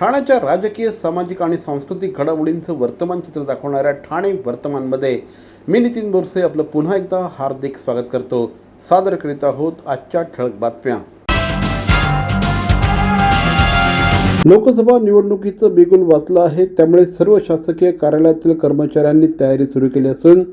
ठाण्याच्या राजकीय सामाजिक आणि सांस्कृतिक घडामोडींचं वर्तमान चित्र दाखवणाऱ्या ठाणे वर्तमानमध्ये मी नितीन बोरसे आपलं पुन्हा एकदा हार्दिक स्वागत करतो. सादर करीत आहोत आजच्या ठळक बातम्या. लोकसभा निवडणुकीचं बिगुल वाचलं आहे. त्यामुळे सर्व शासकीय कार्यालयातील कर्मचाऱ्यांनी तयारी सुरू केली असून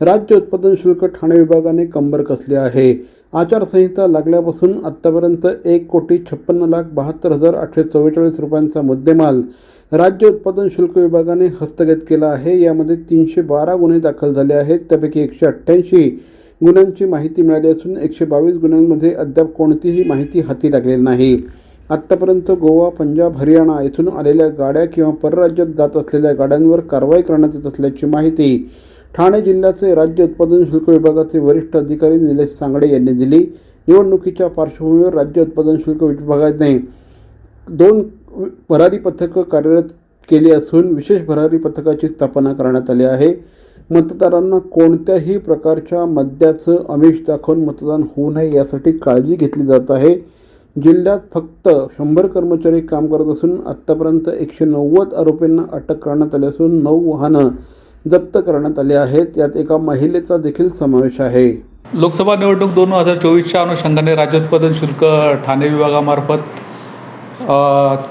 राज्य उत्पादन शुल्क ठाणे विभागाने कंबर कसली आहे? आचारसंहिता लागल्यापासून आत्तापर्यंत एक कोटी छप्पन्न लाख बहात्तर हजार आठशे चव्वेचाळीस रुपयांचा मुद्देमाल राज्य उत्पादन शुल्क विभागाने हस्तगत केला आहे. यामध्ये तीनशे बारा गुन्हे दाखल झाले आहेत. त्यापैकी एकशे अठ्ठ्याऐंशी गुन्ह्यांची माहिती मिळाली असून एकशे बावीस गुन्ह्यांमध्ये अद्याप कोणतीही माहिती हाती लागलेली नाही. आत्तापर्यंत गोवा पंजाब हरियाणा येथून आलेल्या गाड्या किंवा परराज्यात जात असलेल्या गाड्यांवर कारवाई करण्यात येत असल्याची माहिती ठाणे जिल्ह्याचे राज्य उत्पादन शुल्क विभागाचे वरिष्ठ अधिकारी निलेश सांगडे यांनी दिली. निवडणुकीच्या पार्श्वभूमीवर राज्य उत्पादन शुल्क विभागाने दोन भरारी पथकं कार्यरत केली असून विशेष भरारी पथकाची स्थापना करण्यात आली आहे. मतदारांना कोणत्याही प्रकारच्या मद्याचं आमिष दाखवून मतदान होऊ नये यासाठी काळजी घेतली जात आहे. जिल्ह्यात फक्त शंभर कर्मचारी काम करत असून आत्तापर्यंत एकशे नव्वद आरोपींना अटक करण्यात आली असून नऊ वाहनं जप्त करण्यात आले आहेत. यात एका महिलेचा देखील समावेश आहे. लोकसभा निवडणूक दोन हजार चोवीसच्या अनुषंगाने राज्य उत्पादन शुल्क ठाणे विभागामार्फत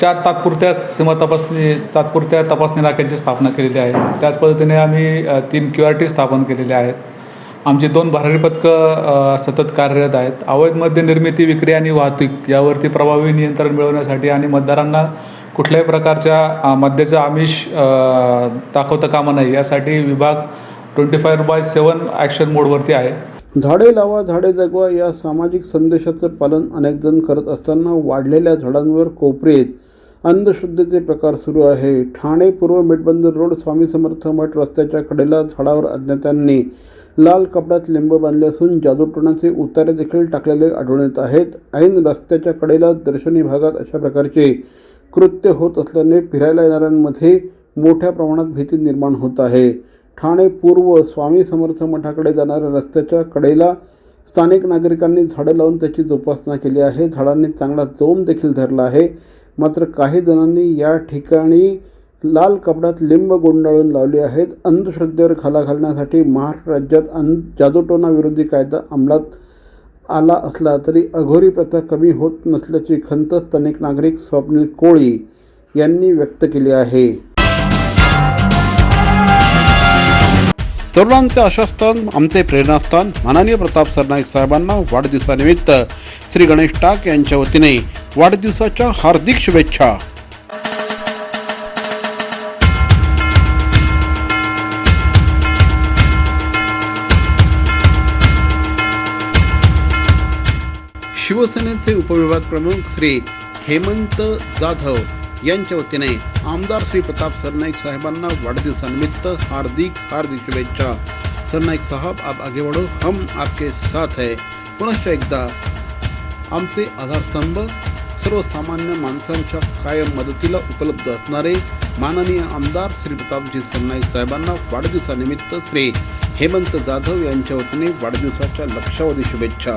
चार तात्पुरत्या सीमा तपासणी तात्पुरत्या तपासणी नाक्यांची स्थापना केलेली आहे. त्याच पद्धतीने आम्ही तीन क्यू आर टी स्थापन केलेले आहेत. आमची दोन भरारी पथकं सतत कार्यरत आहेत. अवैध मद्य निर्मिती विक्री आणि वाहतूक यावरती प्रभावी नियंत्रण मिळवण्यासाठी आणि मतदारांना कुठल्याही प्रकारच्या अ, मद्याचं आमिष दाखवता कामा नये यासाठी विभाग twenty five by seven action मोडवरती आहे. झाडे लावा झाडे जगवा या सामाजिक संदेशाचं पालन अनेक जण करत असताना वाढलेल्या झाडांवर कोपरीत अंधश्रद्धेचे प्रकार सुरू आहे. ठाणे पूर्व मेटबंदर रोड स्वामी समर्थ मठ रस्त्याच्या कडेला झाडावर अज्ञातांनी लाल कपड्यात लिंब बांधले असून जादूटोणाचे उतारे देखील टाकलेले आढळून येत आहेत. ऐन रस्त्याच्या कडेला दर्शनी भागात अशा प्रकारचे कृत्य होत असल्याने फिरायला येणाऱ्यांमध्ये मोठ्या प्रमाणात भीती निर्माण होत आहे. ठाणे पूर्व स्वामी समर्थ मठाकडे जाणाऱ्या रस्त्याच्या कडेला स्थानिक नागरिकांनी झाडं लावून त्याची जोपासना केली आहे. झाडांनी चांगला जोम देखील धरला आहे. मात्र काही जणांनी या ठिकाणी लाल कपड्यात लिंब गोंडाळून लावले आहेत. अंधश्रद्धेवर खाला घालण्यासाठी महाराष्ट्र राज्यात अन जादूटोना विरोधी कायदा अंमलात आला असला तरी अघोरी प्रथा कमी होत नसल्याची खंत स्थानिक नागरिक स्वप्नील कोळी यांनी व्यक्त केली आहे. तरुणांचे आशास्थान आमचे प्रेरणास्थान माननीय प्रताप सरनाईक साहेबांना वाढदिवसानिमित्त श्री गणेश टाक यांच्या वतीने वाढदिवसाच्या हार्दिक शुभेच्छा. शिवसेनेचे उपविभाग प्रमुख श्री हेमंत जाधव यांच्या वतीने आमदार श्री प्रताप सरनाईक साहेबांना वाढदिवसानिमित्त हार्दिक हार्दिक शुभेच्छा. सरनाईक साहब आप आगे बढ़ो. हम आपके साथ है. पुनश्च एकदा आमचे आधारस्तंभ सर्वसामान्य माणसांच्या कायम मदतीला उपलब्ध असणारे माननीय आमदार श्री प्रतापजी सरनाईक साहेबांना वाढदिवसानिमित्त श्री हेमंत जाधव यांच्या वतीने वाढदिवसाच्या लक्षावधी शुभेच्छा.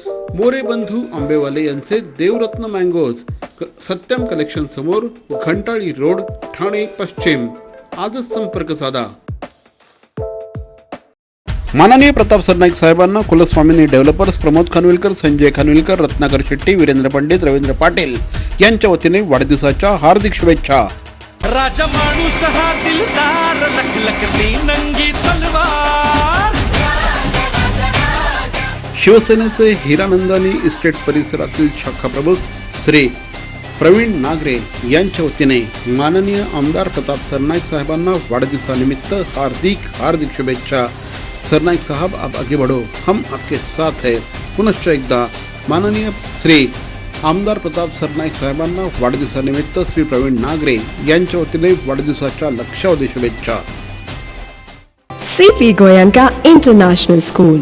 मोरे बंधू आंबेवाले यांचे देवरत्न मँगोज क- सत्यम कलेक्शन समोर घंटाळी रोड ठाणे पश्चिम. आजच संपर्क साधा. माननीय प्रताप सरनाईक साहेबांना कुलस्वामिनी डेव्हलपर्स प्रमोद खानविलकर संजय खानविलकर रत्नाकर शेट्टी वीरेंद्र पंडित रवींद्र पाटील यांच्या वतीने वाढदिवसाच्या हार्दिक शुभेच्छा. राजा माणूस हा दिलदार लखलखती नंगी तलवार. शिवसेनेचे हिरानंदानी इस्टेट परिसरातील शाखा प्रमुख श्री प्रवीण नागरे यांच्या वतीने माननीय आमदार प्रताप सरनाईक साहेबांना वाढदिवसानिमित्त हार्दिक हार्दिक शुभेच्छा. सरनाईक साहब आप आगे बढ़ो. हम आपके साथ है. पुनश्च एकदा माननीय श्री आमदार प्रताप सरनाईक साहेबांना वाढदिवसानिमित्त श्री प्रवीण नागरे यांच्या वतीने वाढदिवसाच्या लक्षावधी शुभेच्छा. CP Goenka international school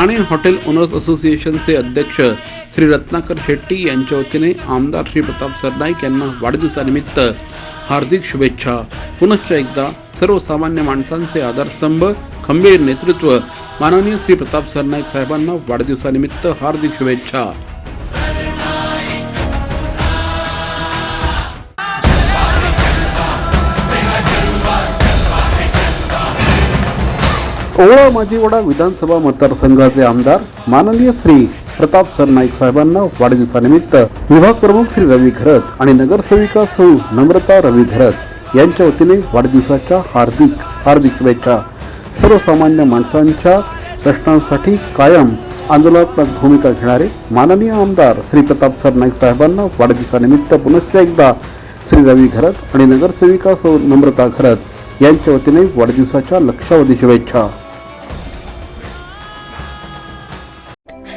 Thane hotel owners असोसिएशनचे अध्यक्ष श्री रत्नाकर शेट्टी यांच्या वतीने आमदार श्री प्रताप सरनाईक यांना वाढदिवसानिमित्त हार्दिक शुभेच्छा. पुनश्च एकदा सर्वसामान्य माणसांचे आधारस्तंभ खंबीर नेतृत्व माननीय श्री प्रताप सरनाईक साहेबांना वाढदिवसानिमित्त हार्दिक शुभेच्छा. ओवळा माजीवडा विधानसभा मतदारसंघाचे आमदार माननीय श्री प्रताप सरनाईक साहेबांना वाढदिवसानिमित्त विभाग प्रमुख श्री रवी घरत आणि नगरसेविका सौ नम्रता रवी घरत यांच्या वतीने वाढदिवसाच्या हार्दिक हार्दिक शुभेच्छा. सर्वसामान्य माणसांच्या प्रश्नांसाठी कायम आंदोलनात्मक भूमिका घेणारे माननीय आमदार श्री प्रताप सरनाईक साहेबांना वाढदिवसानिमित्त पुनश्च एकदा श्री रवी घरत आणि नगरसेविका सौ नम्रता घरत यांच्या वतीने वाढदिवसाच्या लक्षावधी शुभेच्छा.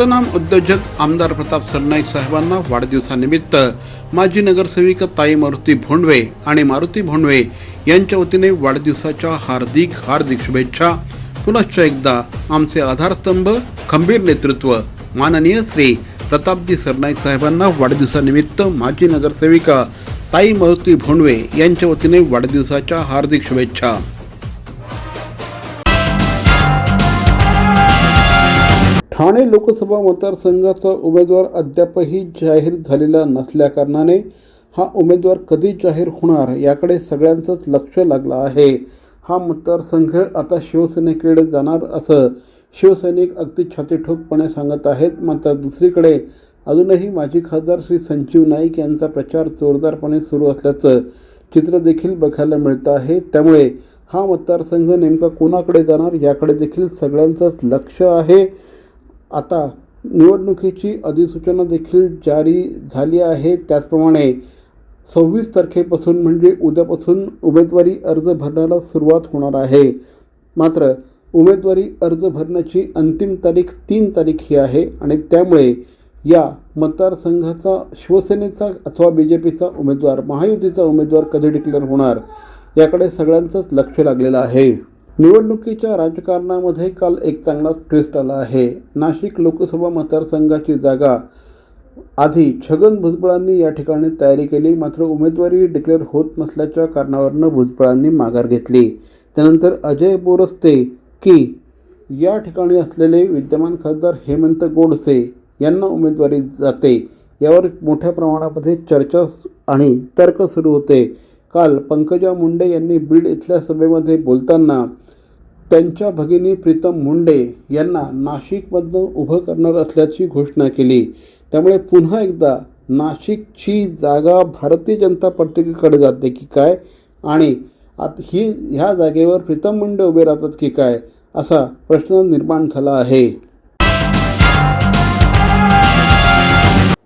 ख्यातनाम उद्योजक आमदार प्रताप सरनाईक साहेबांना वाढदिवसानिमित्त. माजी नगरसेविका ताई मारुती भोंडवे आणि मारुती भोंडवे यांच्या वतीने वाढदिवसाच्या हार्दिक हार्दिक शुभेच्छा. पुनश्च एकदा आमचे आधारस्तंभ खंबीर नेतृत्व माननीय श्री प्रतापजी सरनाईक साहेबांना वाढदिवसानिमित्त माजी नगरसेविका ताई मारुती भोंडवे यांच्या वतीने वाढदिवसाच्या हार्दिक शुभेच्छा. ठाणे लोकसभा मतदारसंघाचा उमेदवार अद्यापही जाहीर झालेला नसल्याकारणाने हा उमेदवार कधी जाहीर होणार याकडे सगळ्यांचंच लक्ष लागलं आहे. हा मतदारसंघ आता शिवसेनेकडे जाणार असं शिवसैनिक अगदी छातीठोकपणे सांगत आहेत. मात्र दुसरीकडे अजूनही माजी खासदार श्री संजीव नाईक यांचा प्रचार जोरदारपणे सुरू असल्याचं चित्र देखील बघायला मिळतं आहे. त्यामुळे हा मतदारसंघ नेमका कोणाकडे जाणार याकडे देखील सगळ्यांचंच लक्ष आहे. आता निवडणुकीची अधिसूचना देखील जारी झाली आहे. त्याचप्रमाणे सव्वीस तारखेपासून म्हणजे उद्यापासून उमेदवारी अर्ज भरण्याला सुरुवात होणार आहे. मात्र उमेदवारी अर्ज भरण्याची अंतिम तारीख तीन तारीख ही आहे आणि त्यामुळे या मतदारसंघाचा शिवसेनेचा अथवा बी जे पीचा उमेदवार महायुतीचा उमेदवार कधी डिक्लेअर होणार याकडे सगळ्यांचंच लक्ष लागलेलं आहे. निवडणुकीच्या राजकारणामध्ये काल एक चांगला ट्विस्ट आला आहे. नाशिक लोकसभा मतदारसंघाची जागा आधी छगन भुजबळांनी या ठिकाणी तयारी केली. मात्र उमेदवारी डिक्लेअर होत नसल्याच्या कारणावरनं भुजबळांनी माघार घेतली. त्यानंतर अजय बोरस्ते की या ठिकाणी असलेले विद्यमान खासदार हेमंत गोडसे यांना उमेदवारी जाते. यावर मोठ्या प्रमाणामध्ये चर्चा आणि तर्क सुरू होते. काल पंकजा मुंडे यांनी बीड इथल्या सभेमध्ये बोलताना त्यांच्या भगिनी प्रीतम मुंडे यांना नाशिकमधनं उभं करणार असल्याची घोषणा केली. त्यामुळे पुन्हा एकदा नाशिकची जागा भारतीय जनता पार्टीकडे जाते की काय? आणि आत ही ह्या जागेवर प्रीतम मुंडे उभे राहतात की काय? असा प्रश्न निर्माण झाला आहे.